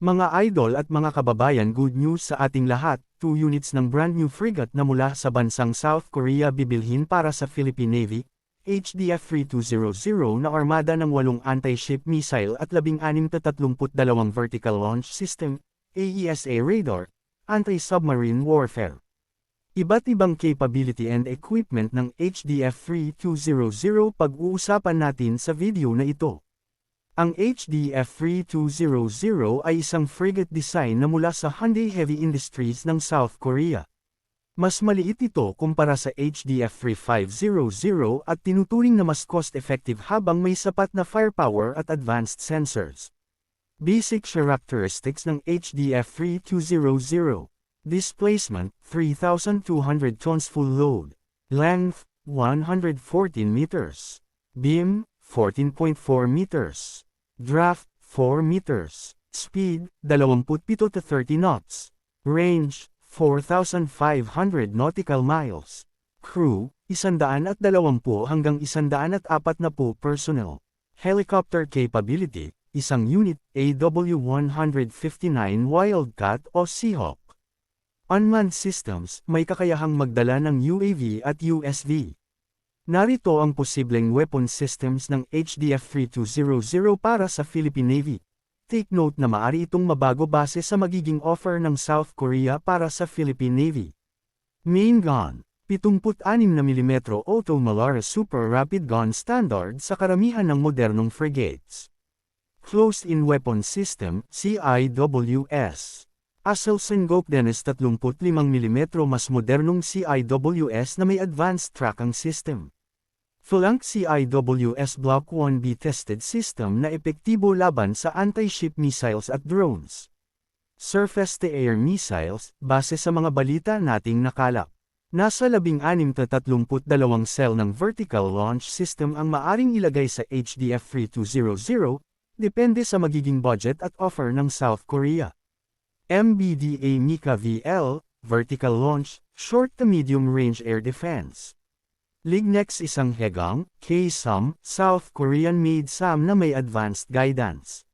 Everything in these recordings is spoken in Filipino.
Mga idol at mga kababayan good news sa ating lahat, 2 units ng brand new frigate na mula sa bansang South Korea bibilhin para sa Philippine Navy, HDF-3200 na armada ng 8 anti-ship missile at 16-32 vertical launch system, AESA radar, anti-submarine warfare. Iba't ibang capability and equipment ng HDF-3200 pag-uusapan natin sa video na ito. Ang HDF-3200 ay isang frigate design na mula sa Hyundai Heavy Industries ng South Korea. Mas maliit ito kumpara sa HDF-3500 at tinuturing na mas cost-effective habang may sapat na firepower at advanced sensors. Basic characteristics ng HDF-3200 Displacement, 3,200 tons full load. Length, 114 meters. Beam, 14.4 meters. Draft, 4 meters. Speed, 27 to 30 knots. Range, 4,500 nautical miles. Crew, 120 hanggang 140 personnel. Helicopter capability, isang unit, AW-159 Wildcat o Seahawk. Unmanned systems, may kakayahang magdala ng UAV at USV. Narito ang posibleng weapon systems ng HDF-3200 para sa Philippine Navy. Take note na maari itong mabago base sa magiging offer ng South Korea para sa Philippine Navy. Main gun, 76mm Auto Malara Super Rapid Gun Standard sa karamihan ng modernong frigates. Closed-in Weapon System, CIWS. Assault Sengoku Dennis 35mm mas modernong CIWS na may advanced tracking system. Flank CIWS Block 1B tested system na epektibo laban sa anti-ship missiles at drones. Surface-to-air missiles, base sa mga balita nating nakalap. Nasa 16-32 cell ng vertical launch system ang maaring ilagay sa HDF-3200, depende sa magiging budget at offer ng South Korea. MBDA Mika VL, Vertical Launch, Short to Medium Range Air Defense. Lignex isang Hegang, K-SAM, South Korean-made SAM na may advanced guidance.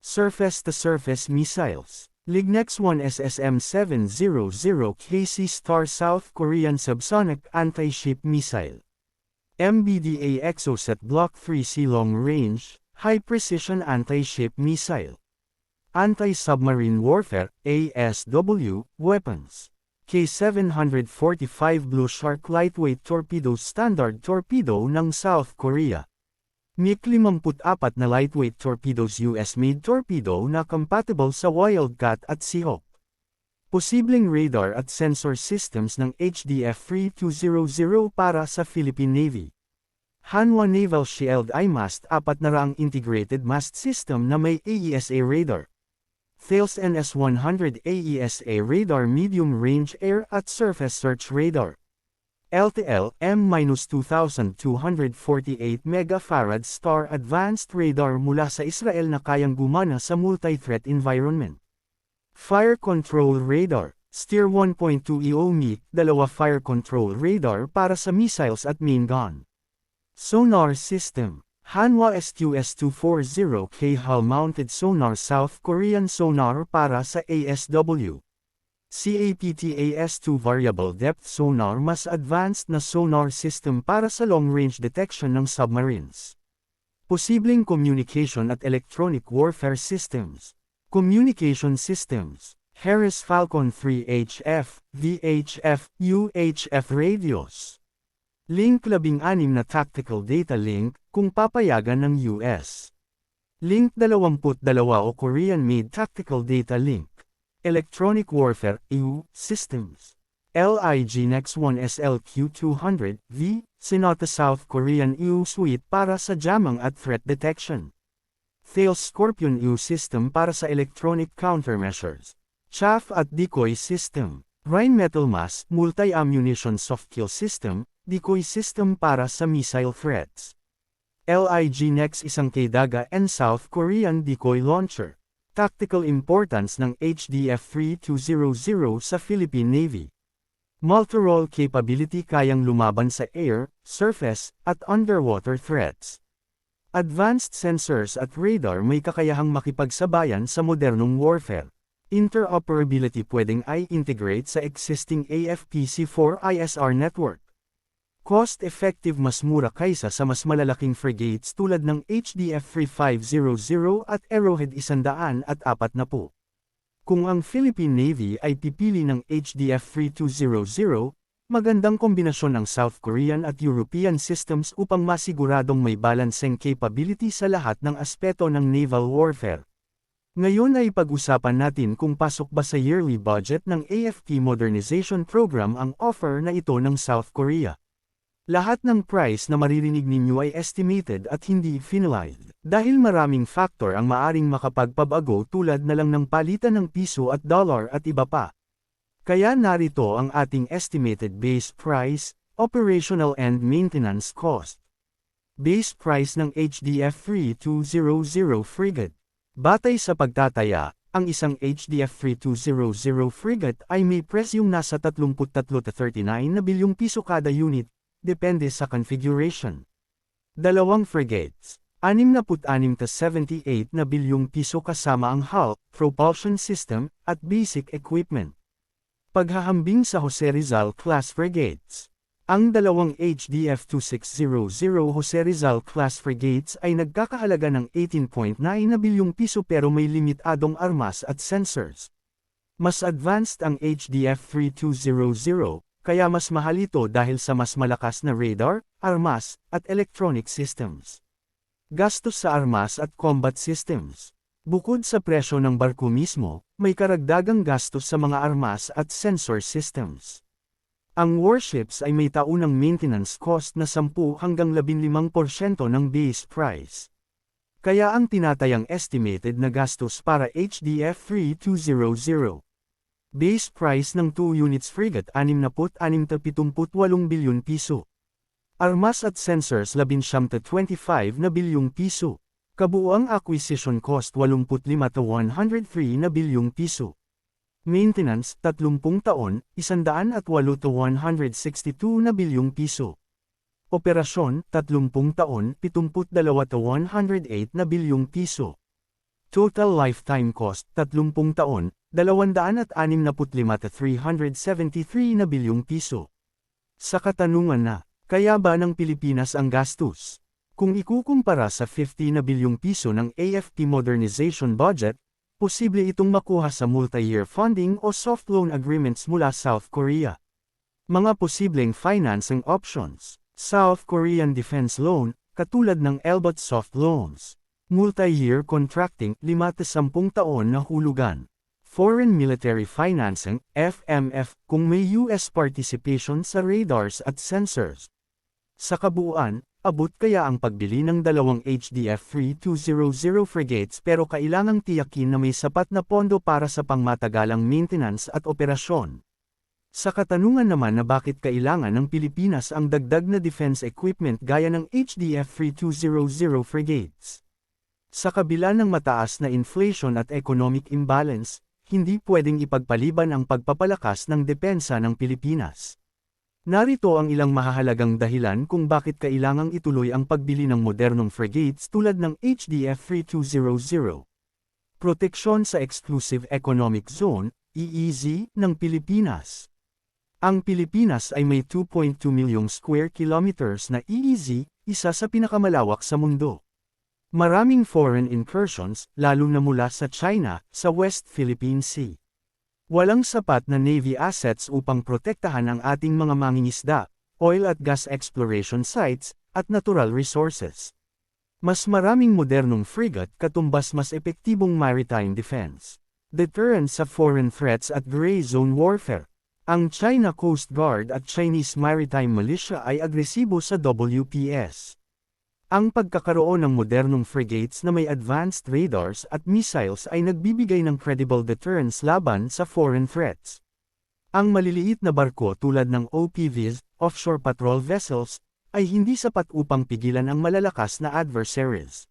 Surface-to-surface missiles. Lignex 1 SSM-700 KC Star South Korean Subsonic Anti-Ship Missile. MBDA Exocet Block 3C Long Range, High Precision Anti-Ship Missile. Anti-Submarine Warfare, ASW, Weapons. K745 Blue Shark Lightweight Torpedo Standard Torpedo ng South Korea. MiG-54 na lightweight torpedoes US-made torpedo na compatible sa Wildcat at Seahawk. Posibleng radar at sensor systems ng HDF-3200 para sa Philippine Navy. Hanwha Naval Shield IMAST 4 na integrated mast system na may AESA radar. Thales NS-100 AESA radar medium-range air at surface search radar. LTL M-2248 megafarad star advanced radar mula sa Israel na kayang gumana sa multi-threat environment. Fire Control Radar Steer 1.2 EOMIC, dalawa fire control radar para sa missiles at main gun. Sonar System Hanwha SQS-240K hull-mounted sonar South Korean sonar para sa ASW. CAPTAS-2 Variable Depth Sonar mas advanced na sonar system para sa long-range detection ng submarines. Posibleng communication at electronic warfare systems. Communication systems. Harris Falcon 3 HF, VHF, UHF radios. Link 16 na tactical data link, kung papayagan ng US. Link 22 o Korean-made tactical data link. Electronic Warfare, EU, Systems. LIG Next 1 SLQ-200, V, Sinota South Korean EU Suite para sa jamming at threat detection. Thales Scorpion EU System para sa electronic countermeasures. Chaff at Decoy System. Rheinmetall Mass Multi-Ammunition Soft Kill System, decoy system para sa missile threats. LIG Next isang Kdaga and South Korean decoy launcher. Tactical importance ng HDF-3200 sa Philippine Navy. Multi-role capability kayang lumaban sa air, surface, at underwater threats. Advanced sensors at radar may kakayahang makipagsabayan sa modernong warfare. Interoperability pwedeng i-integrate sa existing AFPC-4 ISR network. Cost-effective mas mura kaysa sa mas malalaking frigates tulad ng HDF 3500 at Arrowhead 100 at 40. Kung ang Philippine Navy ay pipili ng HDF 3200, magandang kombinasyon ng South Korean at European systems upang masiguradong may balancing capability sa lahat ng aspeto ng naval warfare. Ngayon ay pag-usapan natin kung pasok ba sa yearly budget ng AFP Modernization Program ang offer na ito ng South Korea. Lahat ng price na maririnig ninyo ay estimated at hindi finalized, dahil maraming factor ang maaring makapagpabago tulad na lang ng palitan ng piso at dollar at iba pa. Kaya narito ang ating estimated base price, operational and maintenance cost. Base price ng HDF 3200 frigate. Batay sa pagtataya, ang isang HDF 3200 frigate ay may presyong nasa 33-39 na bilyong piso kada unit, depende sa configuration. Dalawang frigates, 66 78 na bilyong piso kasama ang hull, propulsion system, at basic equipment. Paghahambing sa Jose Rizal class frigates. Ang dalawang HDF 2600 Jose Rizal class frigates ay nagkakahalaga ng 18.9 na bilyong piso pero may limitadong armas at sensors. Mas advanced ang HDF 3200, kaya mas mahal ito dahil sa mas malakas na radar, armas, at electronic systems. Gastos sa armas at combat systems. Bukod sa presyo ng barko mismo, may karagdagang gastos sa mga armas at sensor systems. Ang warships ay may taunang maintenance cost na 10 hanggang 15% ng base price. Kaya ang tinatayang estimated na gastos para HDF 3200 Base price ng 2 units frigate 66-78 bilyon piso. Armas at sensors 11-25 na bilyong piso. Kabuuang acquisition cost 85-103 na bilyong piso. Maintenance 30 taon, 108-162 na bilyong piso. Operasyon 30 taon, 72-108 na bilyong piso. Total lifetime cost 30 taon, 265 at 373 na bilyong piso. Sa katanungan na, kaya ba ng Pilipinas ang gastos? Kung ikukumpara sa 50 na bilyong piso ng AFP modernization budget, posible itong makuha sa multi-year funding o soft loan agreements mula South Korea. Mga posibleng financing options, South Korean Defense Loan, katulad ng Elbot Soft Loans. Multi-year contracting, 5-10 taon na hulugan. Foreign Military Financing, FMF, kung may US participation sa radars at sensors. Sa kabuuan, abot kaya ang pagbili ng dalawang HDF 3200 frigates pero kailangang tiyakin na may sapat na pondo para sa pangmatagalang maintenance at operasyon. Sa katanungan naman na bakit kailangan ng Pilipinas ang dagdag na defense equipment gaya ng HDF 3200 frigates. Sa kabila ng mataas na inflation at economic imbalance, hindi pwedeng ipagpaliban ang pagpapalakas ng depensa ng Pilipinas. Narito ang ilang mahahalagang dahilan kung bakit kailangang ituloy ang pagbili ng modernong frigates tulad ng HDF 3200. Proteksyon sa Exclusive Economic Zone, EEZ, ng Pilipinas. Ang Pilipinas ay may 2.2 milyong square kilometers na EEZ, isa sa pinakamalawak sa mundo. Maraming foreign incursions, lalo na mula sa China, sa West Philippine Sea. Walang sapat na Navy assets upang protektahan ang ating mga mangingisda, oil at gas exploration sites, at natural resources. Mas maraming modernong frigate katumbas mas epektibong maritime defense. Deterrence sa foreign threats at gray zone warfare. Ang China Coast Guard at Chinese Maritime Militia ay agresibo sa WPS. Ang pagkakaroon ng modernong frigates na may advanced radars at missiles ay nagbibigay ng credible deterrence laban sa foreign threats. Ang maliliit na barko tulad ng OPVs, offshore patrol vessels, ay hindi sapat upang pigilan ang malalakas na adversaries.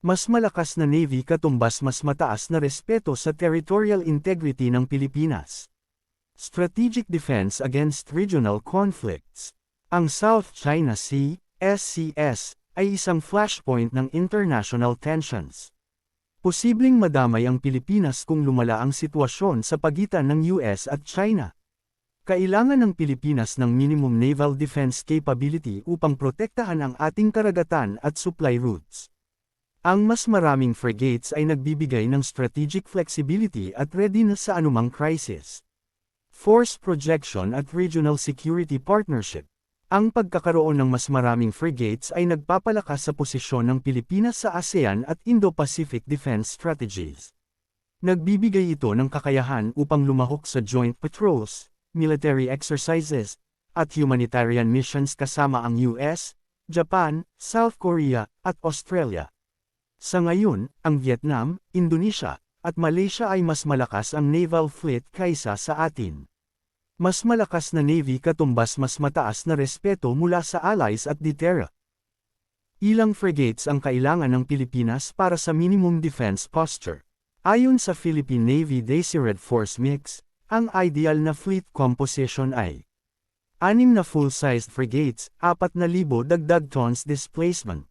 Mas malakas na Navy katumbas mas mataas na respeto sa territorial integrity ng Pilipinas. Strategic Defense Against Regional Conflicts Ang South China Sea, SCS, ay isang flashpoint ng international tensions. Posibleng madamay ang Pilipinas kung lumala ang sitwasyon sa pagitan ng US at China. Kailangan ng Pilipinas ng minimum naval defense capability upang protektahan ang ating karagatan at supply routes. Ang mas maraming frigates ay nagbibigay ng strategic flexibility at readiness sa anumang crisis. Force projection at regional security partnership. Ang pagkakaroon ng mas maraming frigates ay nagpapalakas sa posisyon ng Pilipinas sa ASEAN at Indo-Pacific defense strategies. Nagbibigay ito ng kakayahan upang lumahok sa joint patrols, military exercises, at humanitarian missions kasama ang US, Japan, South Korea, at Australia. Sa ngayon, ang Vietnam, Indonesia, at Malaysia ay mas malakas ang naval fleet kaysa sa atin. Mas malakas na navy katumbas mas mataas na respeto mula sa allies at deterra. Ilang frigates ang kailangan ng Pilipinas para sa minimum defense posture. Ayon sa Philippine Navy Deseret Force Mix, ang ideal na fleet composition ay anim na full-sized frigates, 4,000 dagdag tons displacement.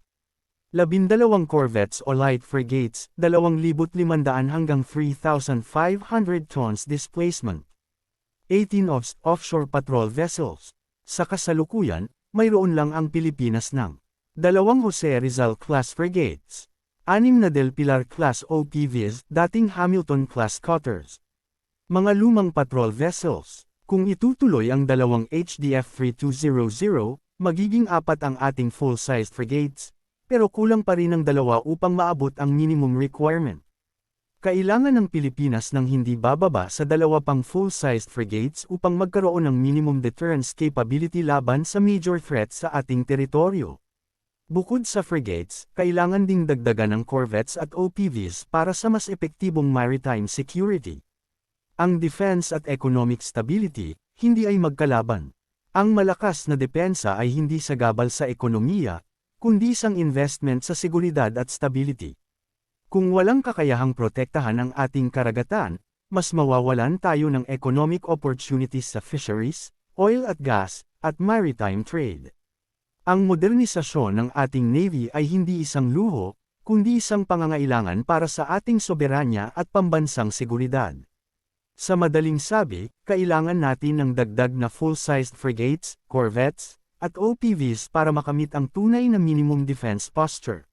Labindalawang corvettes o light frigates, 2,500 hanggang 3,500 tons displacement. 18 off offshore patrol vessels. Sa kasalukuyan, mayroon lang ang Pilipinas ng dalawang Jose Rizal class frigates, anim na Del Pilar class OPVs, dating Hamilton class cutters. Mga lumang patrol vessels. Kung itutuloy ang dalawang HDF 3200, magiging apat ang ating full-sized frigates, pero kulang pa rin ang dalawa upang maabot ang minimum requirement. Kailangan ng Pilipinas ng hindi bababa sa dalawa pang full-sized frigates upang magkaroon ng minimum deterrence capability laban sa major threats sa ating teritoryo. Bukod sa frigates, kailangan ding dagdagan ng corvettes at OPVs para sa mas epektibong maritime security. Ang defense at economic stability, hindi ay magkalaban. Ang malakas na depensa ay hindi sagabal sa ekonomiya, kundi isang investment sa seguridad at stability. Kung walang kakayahang protektahan ang ating karagatan, mas mawawalan tayo ng economic opportunities sa fisheries, oil at gas, at maritime trade. Ang modernisasyon ng ating Navy ay hindi isang luho, kundi isang pangangailangan para sa ating soberanya at pambansang seguridad. Sa madaling sabi, kailangan natin ng dagdag na full-sized frigates, corvettes, at OPVs para makamit ang tunay na minimum defense posture.